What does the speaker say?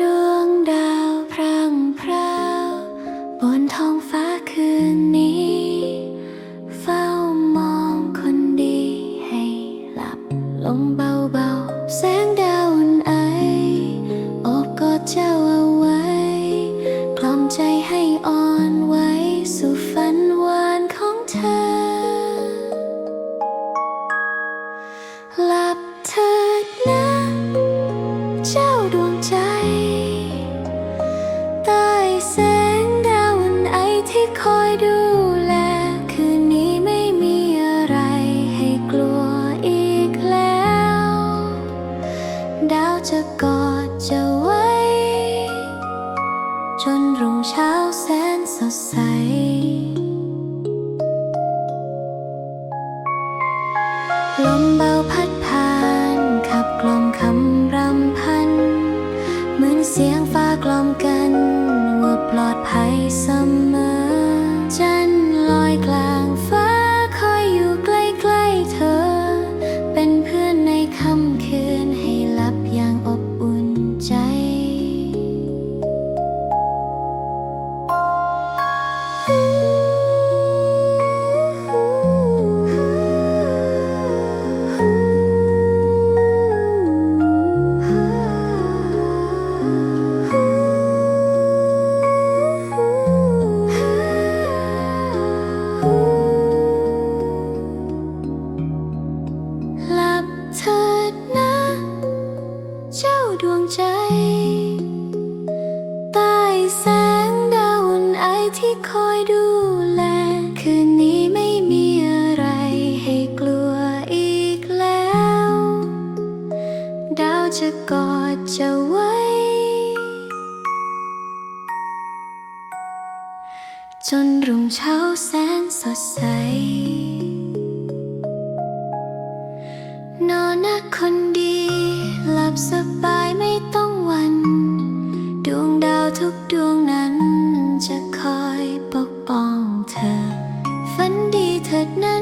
ดวงดาวพรางพราวบนท้องฟ้าคืนนี้ ลงเบาๆ แสงดาวอุ่นไออบกอดเจ้าเอาไว้ คลอมใจให้ ใใจ ใต้แสงดาวอุ่นไอที่คอยดูแล คืนนี้ไม่มีอะไรให้กลัวอีกแล้ว ดาวจะกอดจะไว้ จนรุ่งเช้าแสนสดใสนอนนะคนดี หลับสบาย ทุกดวงนั้นจะคอยปกป้องเธอ ฝันดีเถิดนั้น